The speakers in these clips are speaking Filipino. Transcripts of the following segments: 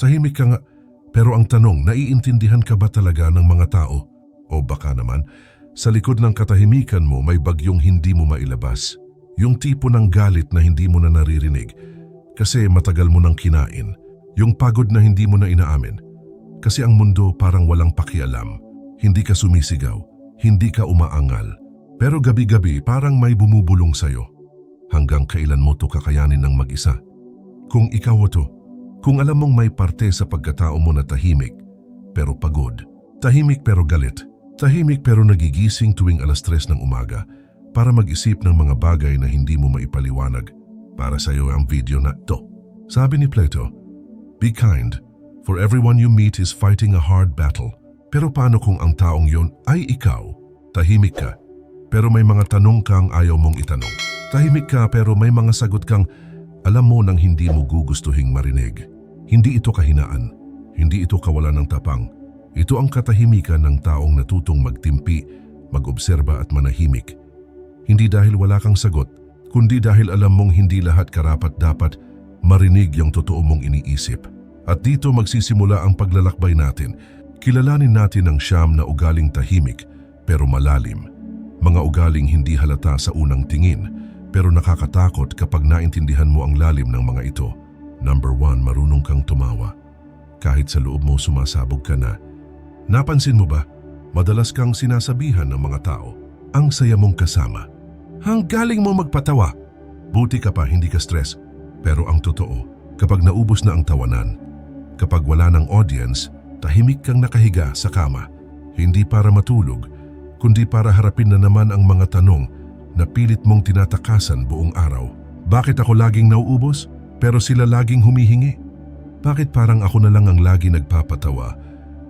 Tahimik ka nga, pero ang tanong, naiintindihan ka ba talaga ng mga tao? O baka naman, sa likod ng katahimikan mo may bagyong hindi mo mailabas. Yung tipo ng galit na hindi mo na naririnig kasi matagal mo nang kinain. Yung pagod na hindi mo na inaamin. Kasi ang mundo parang walang pakialam. Hindi ka sumisigaw, hindi ka umaangal. Pero gabi-gabi parang may bumubulong sa'yo. Hanggang kailan mo to kakayanin ng mag-isa? Kung ikaw o to, kung alam mong may parte sa pagkatao mo na tahimik, pero pagod. Tahimik pero galit. Tahimik pero nagigising tuwing alas tres ng umaga para mag-isip ng mga bagay na hindi mo maipaliwanag. Para sa iyo ang video na to. Sabi ni Plato, Be kind, for everyone you meet is fighting a hard battle. Pero paano kung ang taong yon ay ikaw? Tahimik ka, pero may mga tanong kang ayaw mong itanong. Tahimik ka pero may mga sagot kang alam mo nang hindi mo gugustuhing marinig. Hindi ito kahinaan. Hindi ito kawalan ng tapang. Ito ang katahimikan ng taong natutong magtimpi, mag-obserba at manahimik. Hindi dahil wala kang sagot, kundi dahil alam mong hindi lahat karapat dapat marinig yung totoo mong iniisip. At dito magsisimula ang paglalakbay natin. Kilalanin natin ang siyam na ugaling tahimik pero malalim. Mga ugaling hindi halata sa unang tingin pero nakakatakot kapag naintindihan mo ang lalim ng mga ito. Number one, marunong kang tumawa. Kahit sa loob mo sumasabog ka na. Napansin mo ba, madalas kang sinasabihan ng mga tao, ang saya mong kasama. Ang galing mo magpatawa. Buti ka pa, hindi ka stress. Pero ang totoo, kapag naubos na ang tawanan, kapag wala ng audience, tahimik kang nakahiga sa kama. Hindi para matulog, kundi para harapin na naman ang mga tanong na pilit mong tinatakasan buong araw. Bakit ako laging nauubos, pero sila laging humihingi? Bakit parang ako na lang ang lagi nagpapatawa,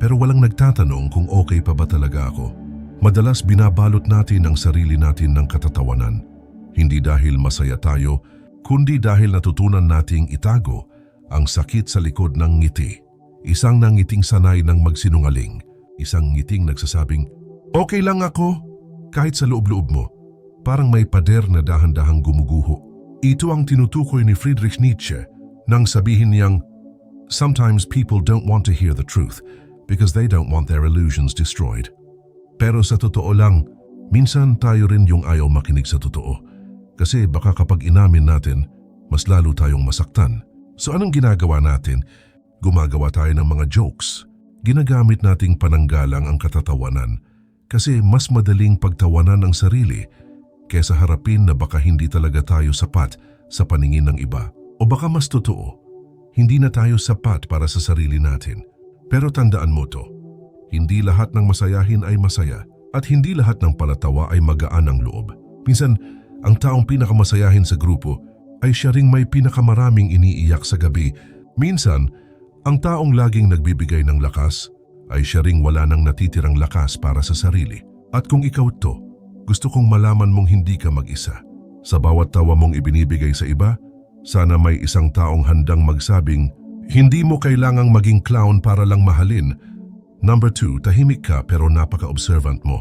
pero walang nagtatanong kung okay pa ba talaga ako? Madalas binabalot natin ang sarili natin ng katatawanan. Hindi dahil masaya tayo, kundi dahil natutunan nating itago ang sakit sa likod ng ngiti. Isang nangiting sanay ng magsinungaling, isang ngiting nagsasabing, Okay lang ako, kahit sa loob-loob mo. Parang may pader na dahan-dahang gumuguho. Ito ang tinutukoy ni Friedrich Nietzsche nang sabihin niyang, Sometimes people don't want to hear the truth because they don't want their illusions destroyed. Pero sa totoo lang, minsan tayo rin yung ayaw makinig sa totoo. Kasi baka kapag inamin natin, mas lalo tayong masaktan. So anong ginagawa natin? Gumagawa tayo ng mga jokes. Ginagamit nating pananggalang ang katatawanan kasi mas madaling pagtawanan ang sarili kesa harapin na baka hindi talaga tayo sapat sa paningin ng iba. O baka mas totoo, hindi na tayo sapat para sa sarili natin. Pero tandaan mo to, hindi lahat ng masayahin ay masaya at hindi lahat ng palatawa ay magaan ang loob. Minsan, ang taong pinakamasayahin sa grupo ay siya ring may pinakamaraming iniiyak sa gabi. Minsan, ang taong laging nagbibigay ng lakas ay siya ring wala nang natitirang lakas para sa sarili. At kung ikaw to, gusto kong malaman mong hindi ka mag-isa. Sa bawat tawa mong ibinibigay sa iba, sana may isang taong handang magsabing, hindi mo kailangang maging clown para lang mahalin. Number two, tahimik ka pero napaka-observant mo.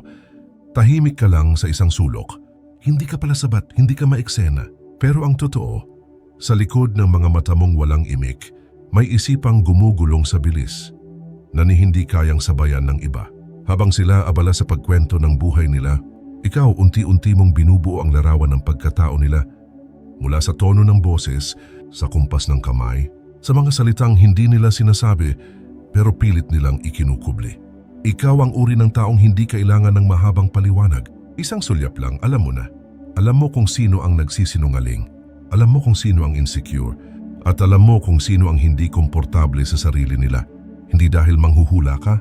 Tahimik ka lang sa isang sulok. Hindi ka pala sabat, hindi ka maeksena. Pero ang totoo, sa likod ng mga mata mong walang imik, may isipang gumugulong sa bilis na ni hindi kayang sabayan ng iba. Habang sila abala sa pagkwento ng buhay nila, ikaw unti-unti mong binubuo ang larawan ng pagkatao nila mula sa tono ng boses, sa kumpas ng kamay, sa mga salitang hindi nila sinasabi pero pilit nilang ikinukubli. Ikaw ang uri ng taong hindi kailangan ng mahabang paliwanag. Isang sulyap lang, alam mo na. Alam mo kung sino ang nagsisinungaling. Alam mo kung sino ang insecure. At alam mo kung sino ang hindi komportable sa sarili nila. Hindi dahil manghuhula ka,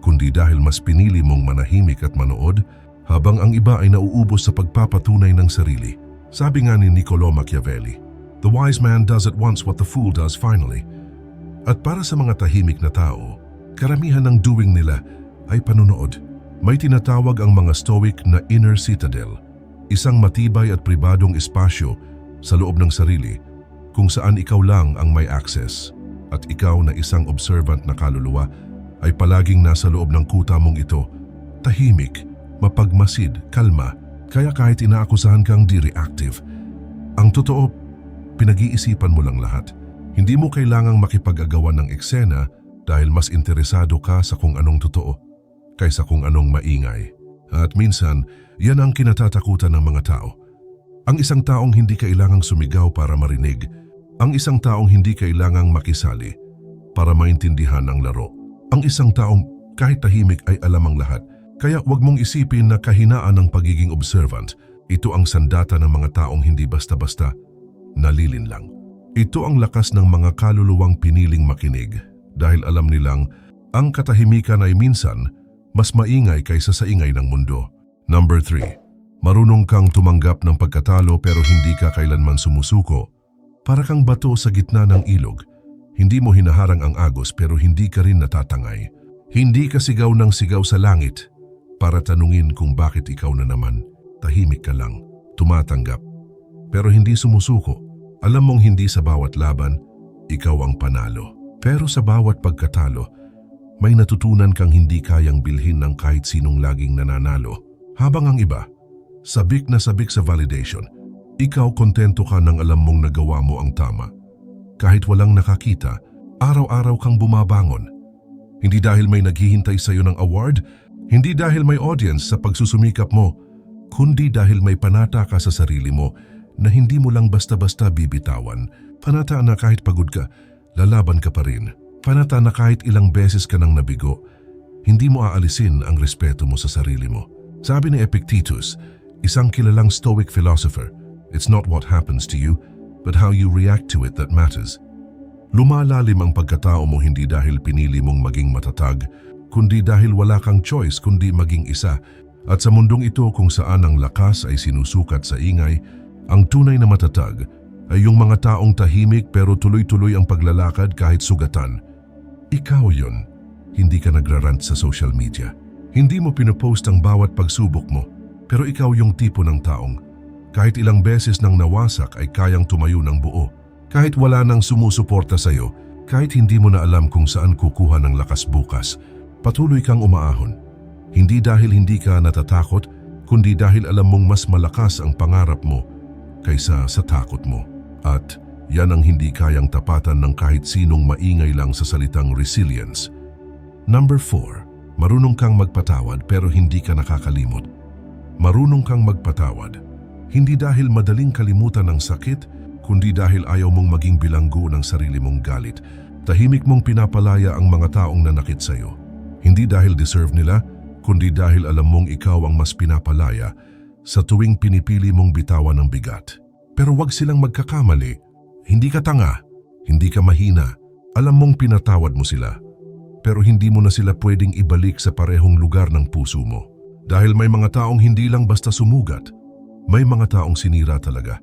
kundi dahil mas pinili mong manahimik at manood habang ang iba ay nauubos sa pagpapatunay ng sarili. Sabi nga ni Niccolo Machiavelli, The wise man does at once what the fool does finally. At para sa mga tahimik na tao, karamihan ng doing nila ay panunood. May tinatawag ang mga stoic na inner citadel, isang matibay at pribadong espasyo sa loob ng sarili kung saan ikaw lang ang may access. At ikaw na isang observant na kaluluwa ay palaging nasa loob ng kuta mong ito, tahimik, mapagmasid, kalma, kaya kahit inaakusahan kang di reactive, ang totoo, pinag-iisipan mo lang lahat. Hindi mo kailangang makipag-agawan ng eksena dahil mas interesado ka sa kung anong totoo kaysa kung anong maingay. At minsan, yan ang kinatatakutan ng mga tao. Ang isang taong hindi kailangang sumigaw para marinig. Ang isang taong hindi kailangang makisali para maintindihan ang laro. Ang isang taong kahit tahimik ay alam ang lahat. Kaya wag mong isipin na kahinaan ng pagiging observant. Ito ang sandata ng mga taong hindi basta-basta nalilin lang. Ito ang lakas ng mga kaluluwang piniling makinig dahil alam nilang ang katahimikan ay minsan mas maingay kaysa sa ingay ng mundo. Number 3. Marunong kang tumanggap ng pagkatalo pero hindi ka kailanman sumusuko. Para kang bato sa gitna ng ilog. Hindi mo hinaharang ang agos pero hindi ka rin natatangay. Hindi ka sigaw ng sigaw sa langit para tanungin kung bakit ikaw na naman. Tahimik ka lang, tumatanggap. Pero hindi sumusuko. Alam mong hindi sa bawat laban, ikaw ang panalo. Pero sa bawat pagkatalo, may natutunan kang hindi kayang bilhin ng kahit sinong laging nananalo. Habang ang iba, sabik na sabik sa validation, ikaw kontento ka nang alam mong nagawa mo ang tama. Kahit walang nakakita, araw-araw kang bumabangon. Hindi dahil may naghihintay sa iyo ng award, hindi dahil may audience sa pagsusumikap mo, kundi dahil may panata ka sa sarili mo na hindi mo lang basta-basta bibitawan. Panata na kahit pagod ka, lalaban ka pa rin. Panata na kahit ilang beses ka nang nabigo, hindi mo aalisin ang respeto mo sa sarili mo. Sabi ni Epictetus, isang kilalang stoic philosopher, it's not what happens to you, but how you react to it that matters. Lumalalim ang pagkatao mo hindi dahil pinili mong maging matatag, kundi dahil wala kang choice kundi maging isa. At sa mundong ito kung saan ang lakas ay sinusukat sa ingay, ang tunay na matatag ay yung mga taong tahimik pero tuloy-tuloy ang paglalakad kahit sugatan. Ikaw yun. Hindi ka nagrarant sa social media. Hindi mo pinopost ang bawat pagsubok mo. Pero ikaw yung tipo ng taong kahit ilang beses nang nawasak ay kayang tumayo ng buo. Kahit wala nang sumusuporta sa'yo, kahit hindi mo na alam kung saan kukuha ng lakas bukas, patuloy kang umaahon. Hindi dahil hindi ka natatakot, kundi dahil alam mong mas malakas ang pangarap mo kaysa sa takot mo. At yan ang hindi kayang tapatan ng kahit sinong maingay lang sa salitang resilience. Number 4. Marunong kang magpatawad pero hindi ka nakakalimot. Marunong kang magpatawad. Hindi dahil madaling kalimutan ng sakit, kundi dahil ayaw mong maging bilanggo ng sarili mong galit. Tahimik mong pinapalaya ang mga taong nanakit sa'yo. Hindi dahil deserve nila, kundi dahil alam mong ikaw ang mas pinapalaya sa tuwing pinipili mong bitawan ng bigat. Pero wag silang magkakamali. Hindi ka tanga, hindi ka mahina. Alam mong pinatawad mo sila. Pero hindi mo na sila pwedeng ibalik sa parehong lugar ng puso mo. Dahil may mga taong hindi lang basta sumugat, may mga taong sinira talaga.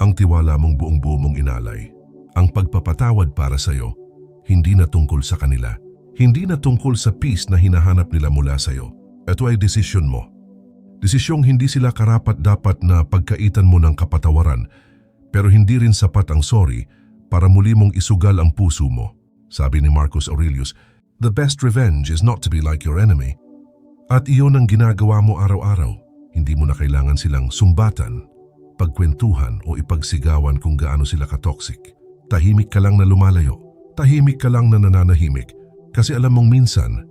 Ang tiwala mong buong buo mong inalay. Ang pagpapatawad para sa'yo, hindi na tungkol sa kanila. Hindi na tungkol sa peace na hinahanap nila mula sa'yo. Ito ay desisyon mo. Desisyong hindi sila karapat dapat na pagkaitan mo ng kapatawaran, pero hindi rin sapat ang sorry para muli mong isugal ang puso mo. Sabi ni Marcus Aurelius, The best revenge is not to be like your enemy. At iyon ang ginagawa mo araw-araw. Hindi mo na kailangan silang sumbatan, pagkwentuhan o ipagsigawan kung gaano sila katoksik. Tahimik ka lang na lumalayo. Tahimik ka lang na nananahimik. Kasi alam mong minsan,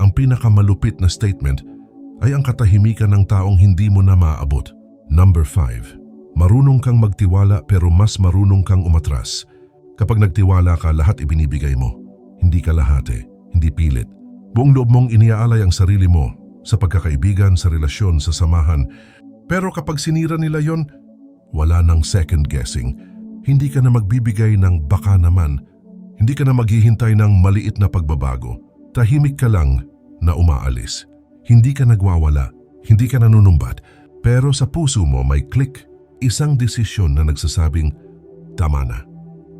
ang pinakamalupit na statement ay ang katahimikan ng taong hindi mo na maaabot. Number 5. Marunong kang magtiwala pero mas marunong kang umatras. Kapag nagtiwala ka, lahat ibinibigay mo. Hindi ka lahate, hindi pilit. Buong loob mong iniaalay ang sarili mo sa pagkakaibigan, sa relasyon, sa samahan. Pero kapag sinira nila yon, wala nang second guessing. Hindi ka na magbibigay ng baka naman. Hindi ka na maghihintay ng maliit na pagbabago. Tahimik ka lang na umaalis. Hindi ka nagwawala, hindi ka nanunumbat, pero sa puso mo may click, isang desisyon na nagsasabing, tama na.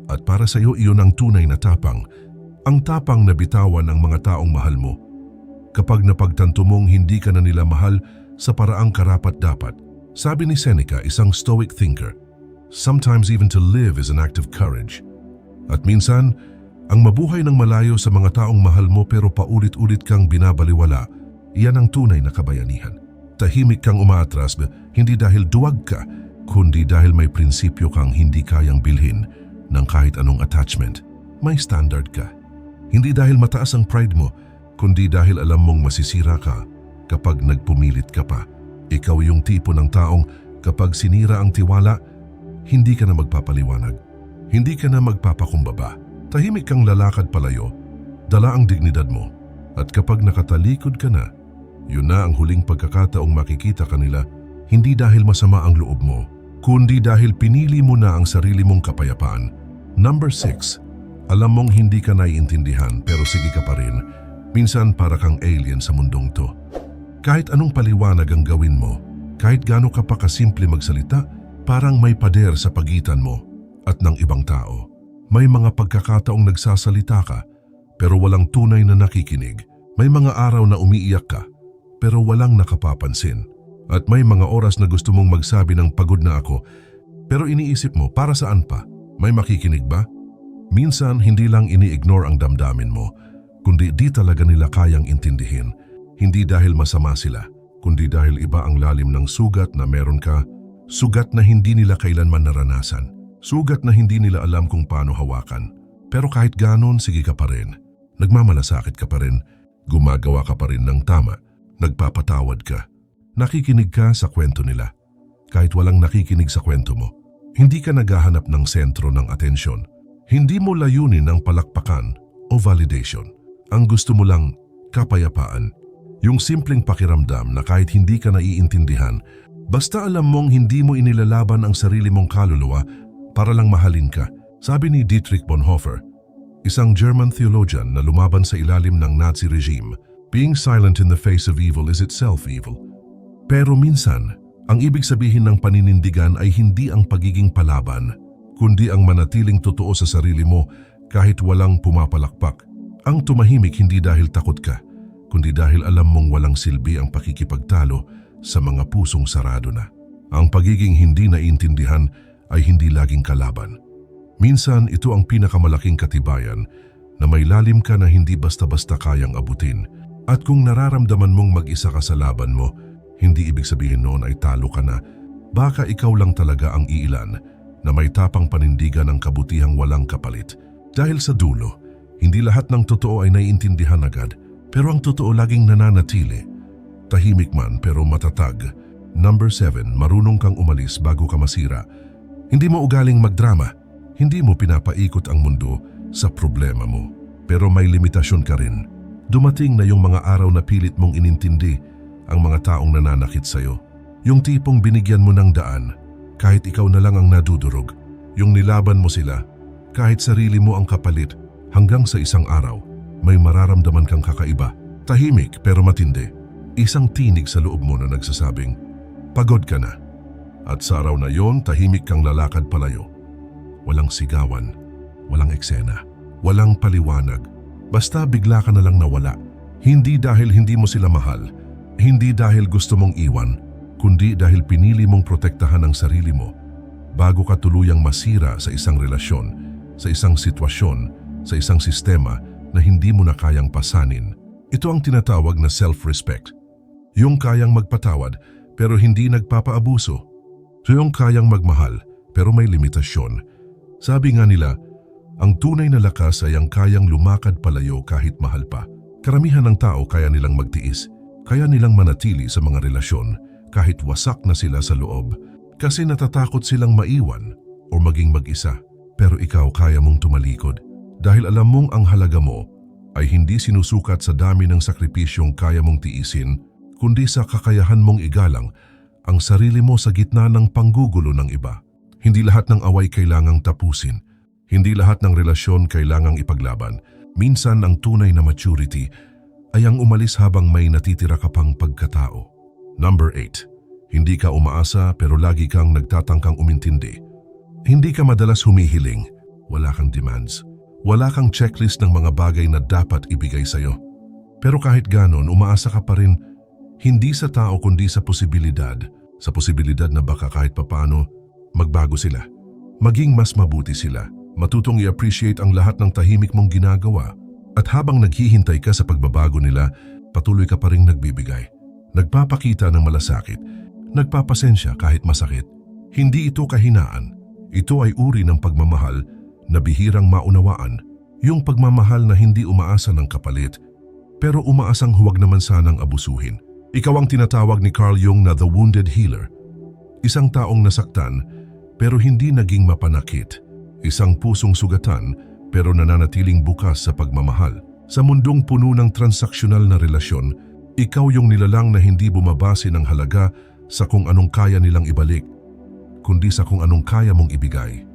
At para sa iyo iyon ang tunay na tapang, ang tapang na bitawan ang mga taong mahal mo. Kapag napagtanto mong hindi ka na nila mahal sa paraang karapat-dapat, sabi ni Seneca, isang stoic thinker, sometimes even to live is an act of courage. At minsan, ang mabuhay ng malayo sa mga taong mahal mo pero paulit-ulit kang binabaliwala, iyan ang tunay na kabayanihan. Tahimik kang umaatras hindi dahil duwag ka, kundi dahil may prinsipyo kang hindi kayang bilhin ng kahit anong attachment. May standard ka. Hindi dahil mataas ang pride mo, kundi dahil alam mong masisira ka kapag nagpumilit ka pa. Ikaw yung tipo ng taong kapag sinira ang tiwala, hindi ka na magpapaliwanag. Hindi ka na magpapakumbaba. Tahimik kang lalakad palayo, dala ang dignidad mo. At kapag nakatalikod ka na, yun na ang huling pagkakataong makikita kanila, hindi dahil masama ang loob mo, kundi dahil pinili mo na ang sarili mong kapayapaan. Number 6. Alam mong hindi ka naiintindihan pero sige ka pa rin. Minsan para kang alien sa mundong to. Kahit anong paliwanag ang gawin mo, kahit gaano ka pa kasimple magsalita, parang may pader sa pagitan mo at ng ibang tao. May mga pagkakataong nagsasalita ka pero walang tunay na nakikinig. May mga araw na umiiyak ka pero walang nakapapansin. At may mga oras na gusto mong magsabi ng pagod na ako pero iniisip mo para saan pa? May makikinig ba? Minsan hindi lang ini-ignore ang damdamin mo, kundi di talaga nila kayang intindihin. Hindi dahil masama sila, kundi dahil iba ang lalim ng sugat na meron ka, sugat na hindi nila kailanman naranasan, sugat na hindi nila alam kung paano hawakan. Pero kahit ganon, sige ka pa rin. Nagmamalasakit ka pa rin, gumagawa ka pa rin ng tama, nagpapatawad ka. Nakikinig ka sa kwento nila. Kahit walang nakikinig sa kwento mo, hindi ka naghahanap ng sentro ng atensyon. Hindi mo layunin ang palakpakan o validation. Ang gusto mo lang, kapayapaan. Yung simpleng pakiramdam na kahit hindi ka naiintindihan, basta alam mong hindi mo inilalaban ang sarili mong kaluluwa para lang mahalin ka. Sabi ni Dietrich Bonhoeffer, isang German theologian na lumaban sa ilalim ng Nazi regime, being silent in the face of evil is itself evil. Pero minsan, ang ibig sabihin ng paninindigan ay hindi ang pagiging palaban, kundi ang manatiling totoo sa sarili mo kahit walang pumapalakpak. Ang tumahimik hindi dahil takot ka, kundi dahil alam mong walang silbi ang pakikipagtalo sa mga pusong sarado na. Ang pagiging hindi naiintindihan ay hindi laging kalaban. Minsan ito ang pinakamalaking katibayan na may lalim ka na hindi basta-basta kayang abutin. At kung nararamdaman mong mag-isa ka sa laban mo, hindi ibig sabihin noon ay talo ka na. Baka ikaw lang talaga ang iilan na may tapang panindigan ng kabutihang walang kapalit. Dahil sa dulo, hindi lahat ng totoo ay naiintindihan agad, pero ang totoo laging nananatili. Tahimik man pero matatag. Number 7, marunong kang umalis bago ka masira. Hindi mo ugaling magdrama. Hindi mo pinapaikot ang mundo sa problema mo. Pero may limitasyon ka rin. Dumating na yung mga araw na pilit mong inintindi ang mga taong nananakit sa'yo. Yung tipong binigyan mo ng daan, kahit ikaw na lang ang nadudurog. Yung nilaban mo sila, kahit sarili mo ang kapalit, hanggang sa isang araw, may mararamdaman kang kakaiba. Tahimik pero matindi. Isang tinig sa loob mo na nagsasabing, pagod ka na. At sa araw na yon, tahimik kang lalakad palayo. Walang sigawan, walang eksena, walang paliwanag. Basta bigla ka na lang nawala. Hindi dahil hindi mo sila mahal, hindi dahil gusto mong iwan, kundi dahil pinili mong protektahan ang sarili mo bago ka tuluyang masira sa isang relasyon, sa isang sitwasyon, sa isang sistema na hindi mo na kayang pasanin. Ito ang tinatawag na self-respect. Yung kayang magpatawad pero hindi nagpapaabuso. Yung kayang magmahal pero may limitasyon. Sabi nga nila, ang tunay na lakas ay ang kayang lumakad palayo kahit mahal pa. Karamihan ng tao kaya nilang magtiis, kaya nilang manatili sa mga relasyon kahit wasak na sila sa loob kasi natatakot silang maiwan o maging mag-isa. Pero ikaw kaya mong tumalikod dahil alam mong ang halaga mo ay hindi sinusukat sa dami ng sakripisyong kaya mong tiisin, kundi sa kakayahan mong igalang ang sarili mo sa gitna ng panggugulo ng iba. Hindi lahat ng away kailangang tapusin. Hindi lahat ng relasyon kailangang ipaglaban. Minsan ang tunay na maturity ay ang umalis habang may natitira ka pang pagkatao. Number 8. Hindi ka umaasa pero lagi kang nagtatangkang umintindi. Hindi ka madalas humihiling. Wala kang demands. Wala kang checklist ng mga bagay na dapat ibigay sa'yo. Pero kahit ganon, umaasa ka pa rin hindi sa tao kundi sa posibilidad. Sa posibilidad na baka kahit papano, magbago sila. Maging mas mabuti sila. Matutong i-appreciate ang lahat ng tahimik mong ginagawa. At habang naghihintay ka sa pagbabago nila, patuloy ka pa rin nagbibigay. Nagpapakita ng malasakit. Nagpapasensya kahit masakit. Hindi ito kahinaan. Ito ay uri ng pagmamahal na bihirang maunawaan, yung pagmamahal na hindi umaasa ng kapalit, pero umaasang huwag naman sanang abusuhin. Ikaw ang tinatawag ni Carl Jung na the wounded healer. Isang taong nasaktan pero hindi naging mapanakit. Isang pusong sugatan pero nananatiling bukas sa pagmamahal. Sa mundong puno ng transaksyonal na relasyon, ikaw yung nilalang na hindi bumabase ng halaga sa kung anong kaya nilang ibalik, kundi sa kung anong kaya mong ibigay.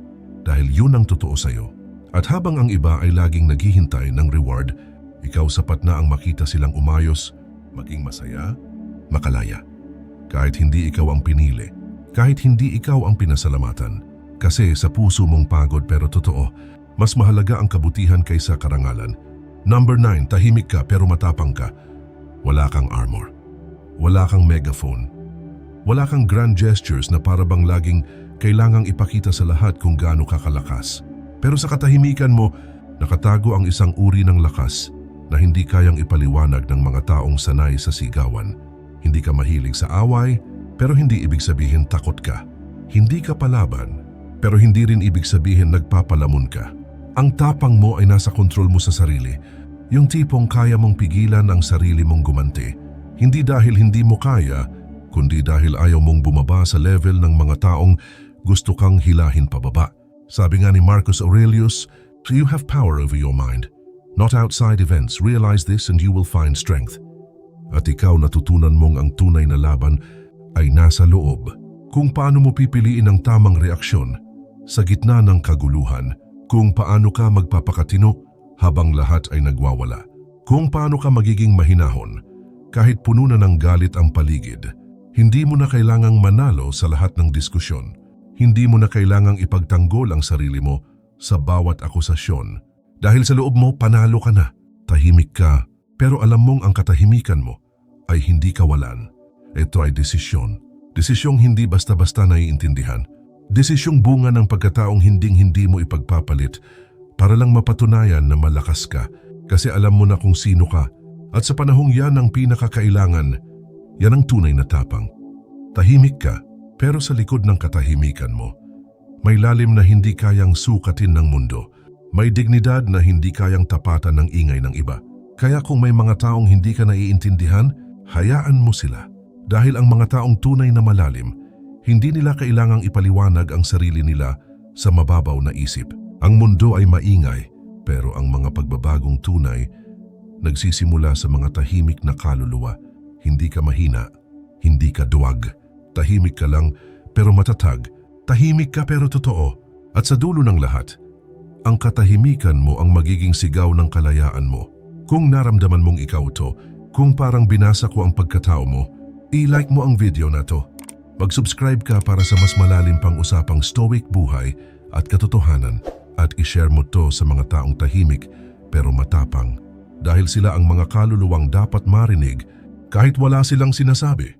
Dahil yun ang totoo sa'yo. At habang ang iba ay laging naghihintay ng reward, ikaw sapat na ang makita silang umayos, maging masaya, makalaya. Kahit hindi ikaw ang pinili, kahit hindi ikaw ang pinasalamatan. Kasi sa puso mong pagod pero totoo, mas mahalaga ang kabutihan kaysa karangalan. Number 9, tahimik ka pero matapang ka. Wala kang armor. Wala kang megaphone. Wala kang grand gestures na para bang laging kailangang ipakita sa lahat kung gaano ka kalakas. Pero sa katahimikan mo, nakatago ang isang uri ng lakas na hindi kayang ipaliwanag ng mga taong sanay sa sigawan. Hindi ka mahilig sa away, pero hindi ibig sabihin takot ka. Hindi ka palaban, pero hindi rin ibig sabihin nagpapalamon ka. Ang tapang mo ay nasa kontrol mo sa sarili. Yung tipong kaya mong pigilan ang sarili mong gumanti. Hindi dahil hindi mo kaya, kundi dahil ayaw mong bumaba sa level ng mga taong gusto kang hilahin pababa. Sabi nga ni Marcus Aurelius, you have power over your mind. Not outside events, realize this and you will find strength. At ikaw natutunan mong ang tunay na laban ay nasa loob. Kung paano mo pipiliin ang tamang reaksyon sa gitna ng kaguluhan, kung paano ka magpapakatino habang lahat ay nagwawala, kung paano ka magiging mahinahon kahit puno na ng galit ang paligid. Hindi mo na kailangang manalo sa lahat ng diskusyon. Hindi mo na kailangang ipagtanggol ang sarili mo sa bawat akusasyon. Dahil sa loob mo, panalo ka na. Tahimik ka, pero alam mong ang katahimikan mo ay hindi kawalan. Ito ay desisyon. Desisyong hindi basta-basta naiintindihan. Desisyong bunga ng pagkataong hinding-hindi mo ipagpapalit para lang mapatunayan na malakas ka kasi alam mo na kung sino ka at sa panahong yan ang pinakakailangan, yan ang tunay na tapang. Tahimik ka pero sa likod ng katahimikan mo, may lalim na hindi kayang sukatin ng mundo. May dignidad na hindi kayang tapatan ng ingay ng iba. Kaya kung may mga taong hindi ka naiintindihan, hayaan mo sila. Dahil ang mga taong tunay na malalim, hindi nila kailangang ipaliwanag ang sarili nila sa mababaw na isip. Ang mundo ay maingay, pero ang mga pagbabagong tunay nagsisimula sa mga tahimik na kaluluwa. Hindi ka mahina, hindi ka duwag. Tahimik ka lang pero matatag. Tahimik ka pero totoo. At sa dulo ng lahat, ang katahimikan mo ang magiging sigaw ng kalayaan mo. Kung naramdaman mong ikaw to, kung parang binasa ko ang pagkatao mo, i-like mo ang video na to. Mag-subscribe ka para sa mas malalim pang usapang stoic buhay at katotohanan at ishare mo to sa mga taong tahimik pero matapang dahil sila ang mga kaluluwang dapat marinig kahit wala silang sinasabi.